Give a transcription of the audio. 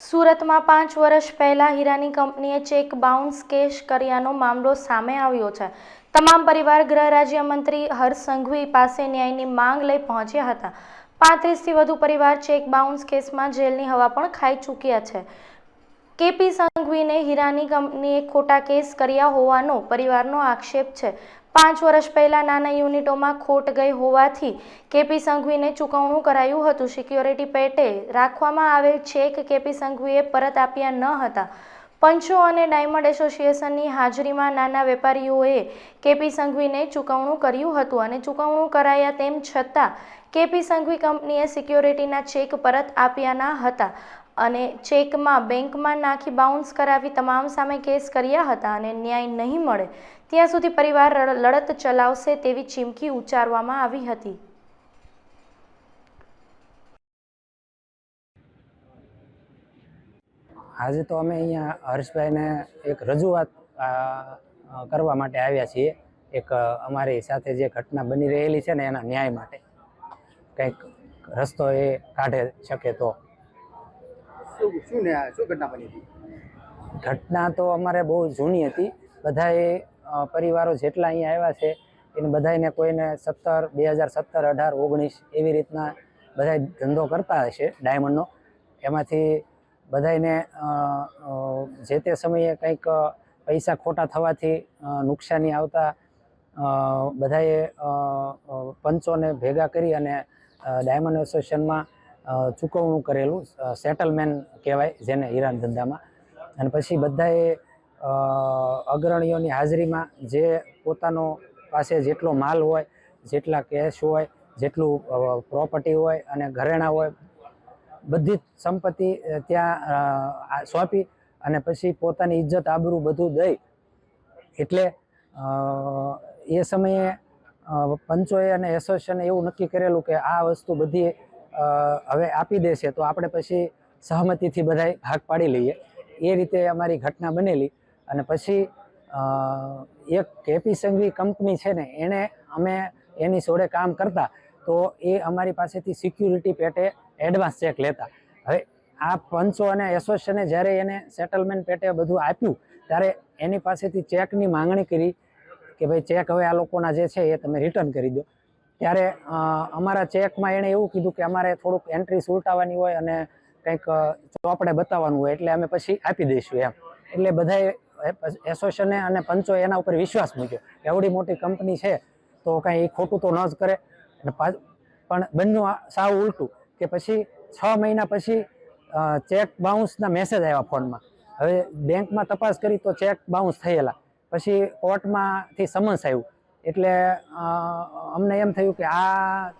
સુરતમાં પાંચ વર્ષ પહેલા હીરાની કંપનીએ ચેક બાઉન્સ કેસ કર્યાનો મામલો સામે આવ્યો છે. તમામ પરિવાર, ગૃહ રાજ્યમંત્રી હર્ષ સંઘવી પાસે ન્યાયની માંગ લઈ પહોંચ્યા હતા. પાંત્રીસથી વધુ પરિવાર ચેક બાઉન્સ કેસમાં જેલની હવા પણ ખાઈ ચૂક્યા છે. કેપી સંઘવીને હીરાની કંપનીએ ખોટા કેસ કર્યા હોવાનો પરિવારનો આક્ષેપ છે. પાંચ વર્ષ પહેલા નાના યુનિટોમાં ખોટ ગઈ હોવાથી કેપી સંઘવીને ચૂકવણું કરાયું હતું. સિક્યોરિટી પેટે રાખવામાં આવેલ ચેક કેપી સંઘવીએ પરત આપ્યા ન હતા. પંચો અને ડાયમંડ એસોસિએશનની હાજરીમાં નાના વેપારીઓએ કેપી સંઘવીને ચૂકવણું કર્યું હતું અને ચૂકવણું કરાયા તેમ છતાં, કેપી સંઘવી કંપનીએ સિક્યોરિટીના ચેક પરત આપ્યા ન હતા. અને ચેકમાં બેંકમાં નાખી બાઉન્સ કરાવી તમામ સામે કેસ કર્યા હતા અને ન્યાય નહીં મળે, ત્યાં સુધી પરિવાર લડત ચલાવશે તેવી ચીમકી ઉચ્ચારવામાં આવી હતી. આજે તો અમે અહીંયા હર્ષભાઈને એક રજૂઆત કરવા માટે આવ્યા છીએ. એક અમારી સાથે જે ઘટના બની રહેલી છે ને એના ન્યાય માટે. કંઈક રસ્તો એ કાઢે શકે તો. શું ઘટના બની હતી? ઘટના તો અમારે બહુ જૂની હતી. બધાએ પરિવારો જેટલા અહીંયા આવ્યા છે, એને બધાને કોઈને સત્તર, બે હજાર સત્તર, અઢાર, ઓગણીસ એવી રીતના બધા ધંધો કરતા હશે, ડાયમંડનો. એમાંથી બધાને જે તે સમયે કંઈક પૈસા ખોટા થવાથી નુકસાની આવતા બધાએ પંચોને ભેગા કરી અને ડાયમંડ એસોસિએશનમાં ચૂકવણું કરેલું સેટલમેન્ટ કહેવાય જેને હીરાના ધંધામાં. અને પછી બધાએ અગ્રણીઓની હાજરીમાં જે પોતાનો પાસે જેટલો માલ હોય, જેટલા કેશ હોય, જેટલું પ્રોપર્ટી હોય અને ઘરેણાં હોય, બધી જ સંપત્તિ ત્યાં સોંપી અને પછી પોતાની ઇજ્જત આબરૂ બધું દઈ. એટલે એ સમયે પંચોએ અને એસોસિએશને એવું નક્કી કરેલું કે આ વસ્તુ બધી હવે આપી દેશે તો આપણે પછી સહમતિથી બધાય ભાગ પાડી લઈએ. એ રીતે અમારી ઘટના બનેલી. અને પછી એક કેપી સંઘવી કંપની છે ને, એણે અમે એની સોડે કામ કરતા તો એ અમારી પાસેથી સિક્યુરિટી પેટે એડવાન્સ ચેક લેતા. હવે આ પંચો અને એસોસિએશને જ્યારે એને સેટલમેન્ટ પેટે બધું આપ્યું, ત્યારે એની પાસેથી ચેકની માંગણી કરી કે ભાઈ ચેક હવે આ લોકોના જે છે એ તમે રિટર્ન કરી દો. ત્યારે અમારા ચેકમાં એણે એવું કીધું કે અમારે થોડુંક એન્ટ્રી સુલટાવવાની હોય અને કંઈક ચોપડે બતાવવાનું હોય એટલે અમે પછી આપી દઈશું એમ. એટલે બધાએ એસોસિએશને અને પંચો એના ઉપર વિશ્વાસ મૂક્યો એવડી મોટી કંપની છે, તો કાંઈ એ ખોટું તો ન જ કરે. અને પણ બંને સાવ ઉલટું કે પછી છ મહિના પછી ચેક બાઉન્સના મેસેજ આવ્યા ફોનમાં. હવે બેંકમાં તપાસ કરી તો ચેક બાઉન્સ થયેલા. પછી કોર્ટમાંથી સમન્સ આવ્યું. એટલે અમને એમ થયું કે આ